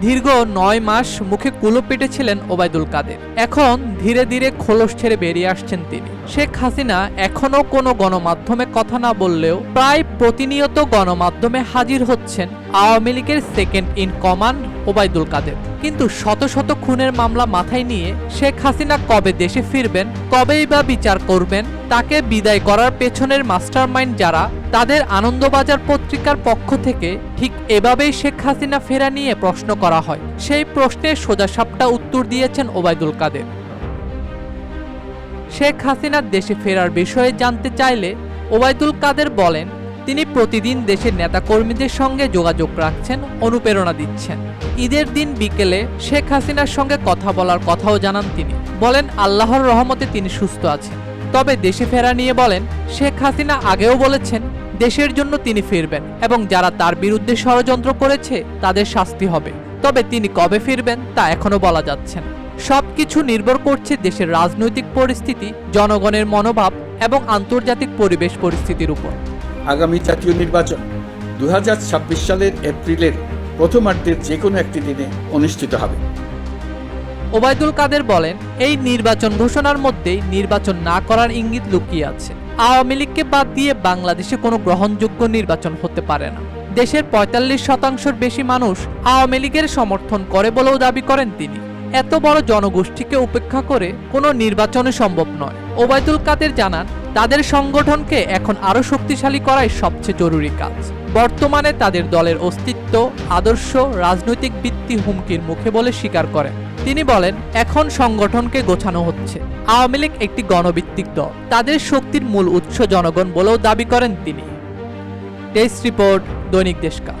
দীর্ঘ নয় মাস মুখে কুলো পেটেছিলেন ওবায়দুল কাদের। এখন ধীরে ধীরে খোলস ছেড়ে বেরিয়ে আসছেন তিনি। শেখ হাসিনা এখনও কোনো গণমাধ্যমে কথা না বললেও প্রায় প্রতিনিয়ত গণমাধ্যমে হাজির হচ্ছেন আওয়ামী লীগের second in command Obaidul Quader. কিন্তু শত শত খুনের মামলা মাথায় নিয়ে শেখ হাসিনা কবে দেশে ফিরবেন, কবেই বা বিচার করবেন, তাকে বিদায় করার পেছনের মাস্টারমাইন্ড যারা, তাদের আনন্দবাজার পত্রিকার পক্ষ থেকে ঠিক এভাবেই শেখ হাসিনা ফেরা নিয়ে প্রশ্ন করা হয়। সেই প্রশ্নের সোজাসাপটা উত্তর দিয়েছেন ওবায়দুল কাদের। শেখ হাসিনার দেশে ফেরার বিষয়ে জানতে চাইলে ওবায়দুল কাদের বলেন তিনি প্রতিদিন দেশের নেতাকর্মীদের সঙ্গে যোগাযোগ রাখছেন, অনুপ্রেরণা দিচ্ছেন। ঈদের দিন বিকেলে শেখ হাসিনার সঙ্গে কথা বলার কথাও জানান তিনি। বলেন, আল্লাহর রহমতে তিনি সুস্থ আছেন। তবে দেশে ফেরা নিয়ে বলেন, শেখ হাসিনা আগেও বলেছেন, দেশের জন্য তিনি ফিরবেন এবং যারা তার বিরুদ্ধে ষড়যন্ত্র করেছে, তাদের শাস্তি হবে। তবে তিনি কবে ফিরবেন, তা এখনও বলা যাচ্ছে না। সবকিছু নির্ভর করছে দেশের রাজনৈতিক পরিস্থিতি, জনগণের মনোভাব এবং আন্তর্জাতিক পরিবেশ পরিস্থিতির উপর। আগামী জাতীয় নির্বাচন। দু সালের এপ্রিলের প্রথমার্ধের যে কোনো একটি দিনে অনুষ্ঠিত হবে। ওবায়দুল কাদের বলেন, এই নির্বাচন ঘোষণার মধ্যেই নির্বাচন না করার ইঙ্গিত লুকিয়ে আছে। আওয়ামী লীগকে বাদ দিয়ে বাংলাদেশে কোনো গ্রহণযোগ্য নির্বাচন হতে পারে না। দেশের পঁয়তাল্লিশ শতাংশের বেশি মানুষ আওয়ামী লীগের সমর্থন করে বলেও দাবি করেন তিনি। এত বড় জনগোষ্ঠীকে উপেক্ষা করে কোনো নির্বাচনে সম্ভব নয়। ওবায়দুল কাদের জানান তাদের সংগঠনকে এখন আরও শক্তিশালী করাই সবচেয়ে জরুরি কাজ। বর্তমানে তাদের দলের অস্তিত্ব, আদর্শ, রাজনৈতিক ভিত্তি হুমকির মুখে বলে স্বীকার করেন। তিনি বলেন, এখন সংগঠনকে গোছানো হচ্ছে। আওয়ামী লীগ একটি গণভিত্তিক দল। তাদের শক্তির মূল উৎস জনগণ বলেও দাবি করেন তিনি। টেস্ট রিপোর্ট, দৈনিক দেশকা